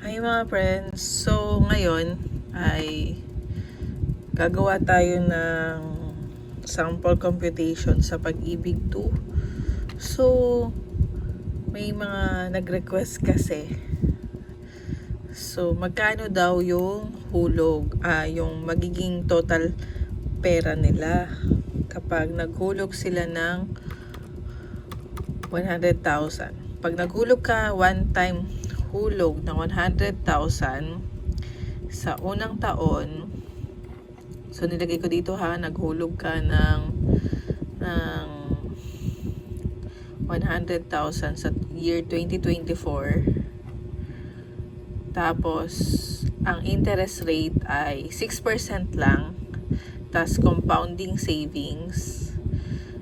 Hi mga friends. So ngayon ay gagawa tayo ng sample computation sa Pag-ibig 2. So may mga nag-request kasi. So magkano daw yung hulog, ah, yung magiging total pera nila kapag naghulog sila ng 100,000. Pag naghulog ka one time hulog ng 100,000 sa unang taon, so nilagay ko dito ha, naghulog ka ng, ng 100,000 sa year 2024. Tapos, ang interest rate ay 6% lang. tas compounding savings.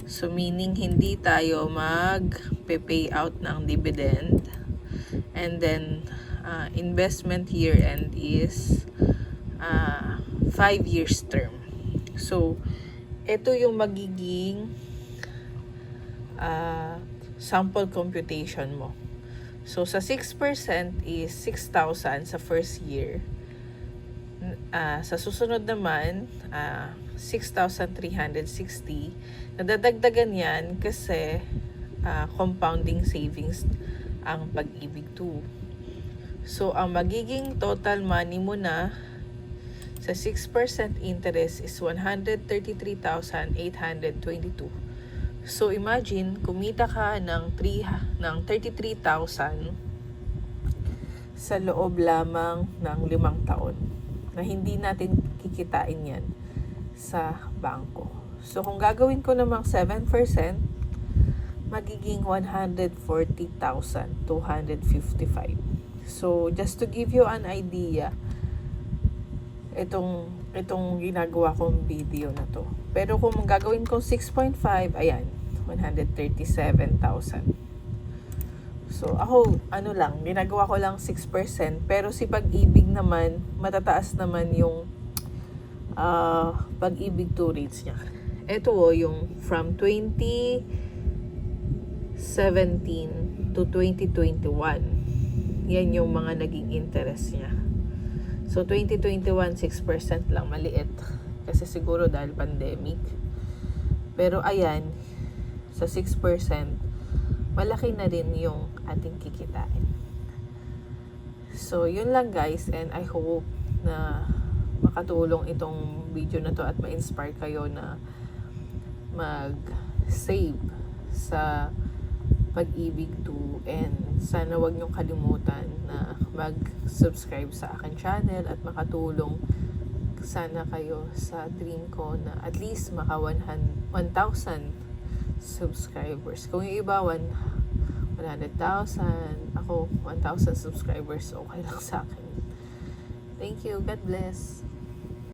So, meaning hindi tayo mag-pay out ng dividend. And then, uh, investment year end is uh, 5 years term. So, ito yung magiging uh, sample computation mo. So, sa 6% is 6,000 sa first year. Uh, sa susunod naman, uh, 6,360. Nadadagdagan yan kasi uh, compounding savings ang pag-ibig 2. So, ang magiging total money mo na sa 6% interest is 133,822. So, imagine, kumita ka ng, 3, ng 33,000 sa loob lamang ng limang taon na hindi natin kikitain yan sa bangko. So, kung gagawin ko namang 7%, magiging 140,255. So, just to give you an idea, itong, itong ginagawa kong video na to. Pero kung gagawin kong 6.5, ayan, 137,000. So, ako, ano lang, ginagawa ko lang 6%. Pero si pag-ibig naman, matataas naman yung uh, pag-ibig to rates niya. Ito o, yung from 2017 to 2021. Yan yung mga naging interest niya. So, 2021, 6% lang, maliit. Kasi siguro dahil pandemic. Pero ayan, sa 6%, malaki na rin yung ating kikitain. So, yun lang guys. And I hope na makatulong itong video na to at ma-inspire kayo na mag-save sa pag-ibig to and sana wag niyong kalimutan na mag-subscribe sa akin channel at makatulong sana kayo sa dream ko na at least maka 100 1,000 subscribers. Kung yung iba 100,000, ako 1,000 subscribers okay lang sa akin. Thank you. God bless.